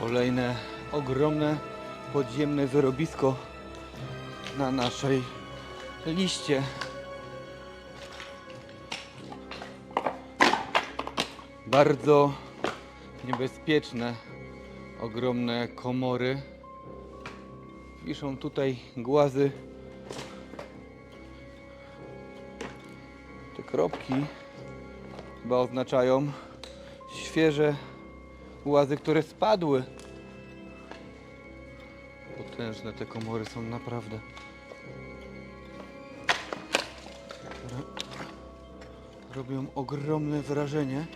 Kolejne ogromne podziemne wyrobisko na naszej liście. Bardzo niebezpieczne, ogromne komory. Wiszą tutaj głazy. Te kropki chyba oznaczają świeże głazy, które spadły. Potężne te komory są naprawdę. Ro- Robią ogromne wrażenie.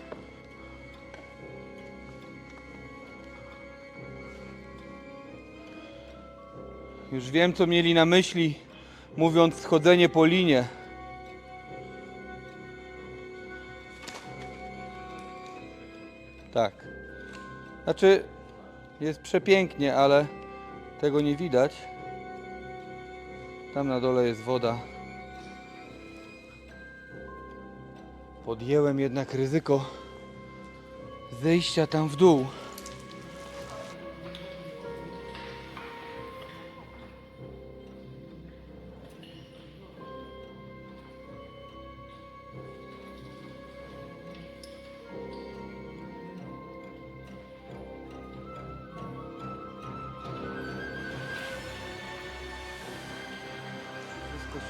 Już wiem, co mieli na myśli, mówiąc schodzenie po linie. Tak. Znaczy, jest przepięknie, ale tego nie widać. Tam na dole jest woda. Podjęłem jednak ryzyko zejścia tam w dół.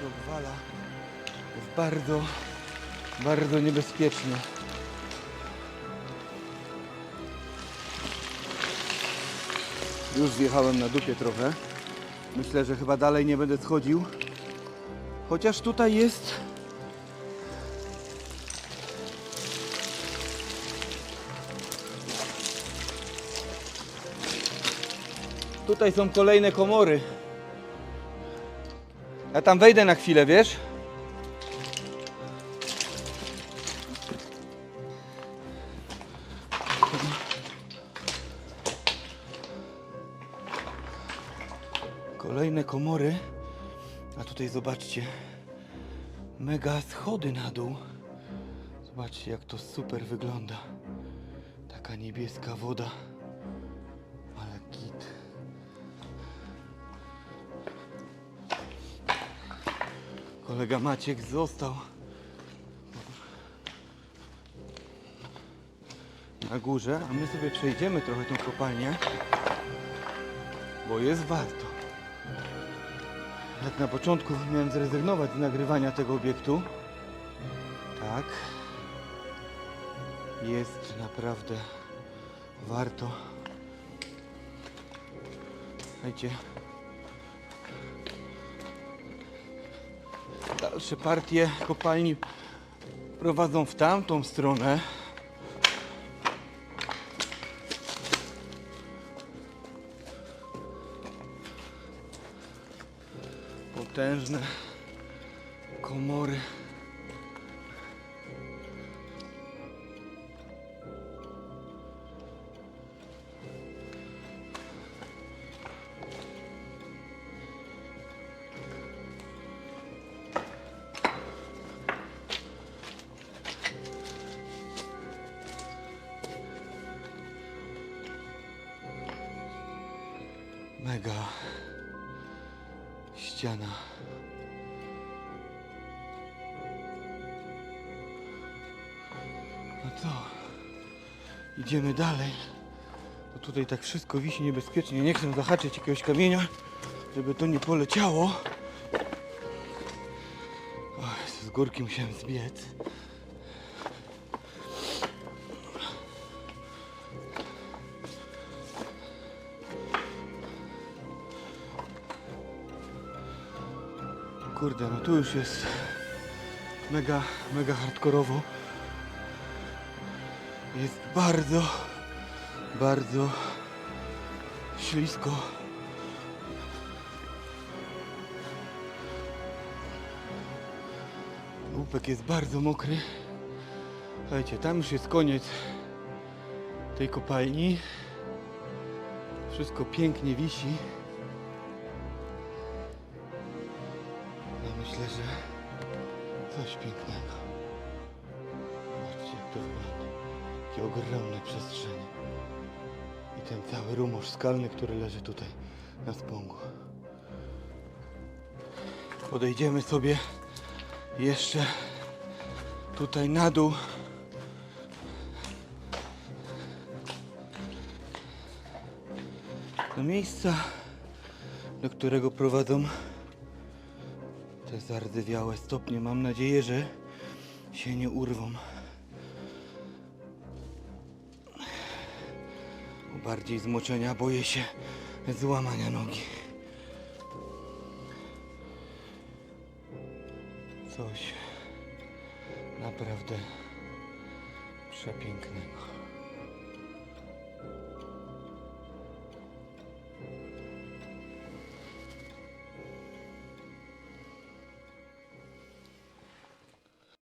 Się obwala. Jest bardzo, bardzo niebezpiecznie. Już zjechałem na dupie trochę. Myślę, że chyba dalej nie będę schodził. Chociaż tutaj jest. Tutaj są kolejne komory. Ja tam wejdę na chwilę, wiesz? Kolejne komory. A tutaj zobaczcie. Mega schody na dół. Zobaczcie, jak to super wygląda. Taka niebieska woda. Kolega Maciek został na górze, a my sobie przejdziemy trochę tą kopalnię, bo jest warto. Jak na początku miałem zrezygnować z nagrywania tego obiektu, tak, jest naprawdę warto. Słuchajcie, Dalsze partie kopalni prowadzą w tamtą stronę. Potężne komory. Mega ściana. No co? Idziemy dalej. To tutaj tak wszystko wisi niebezpiecznie. Nie chcę zahaczyć jakiegoś kamienia, żeby to nie poleciało. Z górki musiałem zbiec. Kurde, no tu już jest mega, mega hardkorowo. Jest bardzo, bardzo ślisko. Łupek jest bardzo mokry. Słuchajcie, tam już jest koniec tej kopalni. Wszystko pięknie wisi. Myślę, że coś pięknego. Zobaczcie jak to wygląda. Jakie ogromne przestrzenie. I ten cały rumorz skalny, który leży tutaj na spągu. Podejdziemy sobie jeszcze tutaj na dół. Do miejsca, do którego prowadzą te zardzewiałe stopnie. Mam nadzieję, że się nie urwą. Bardziej zmoczenia boję się złamania nogi. Coś naprawdę przepięknego.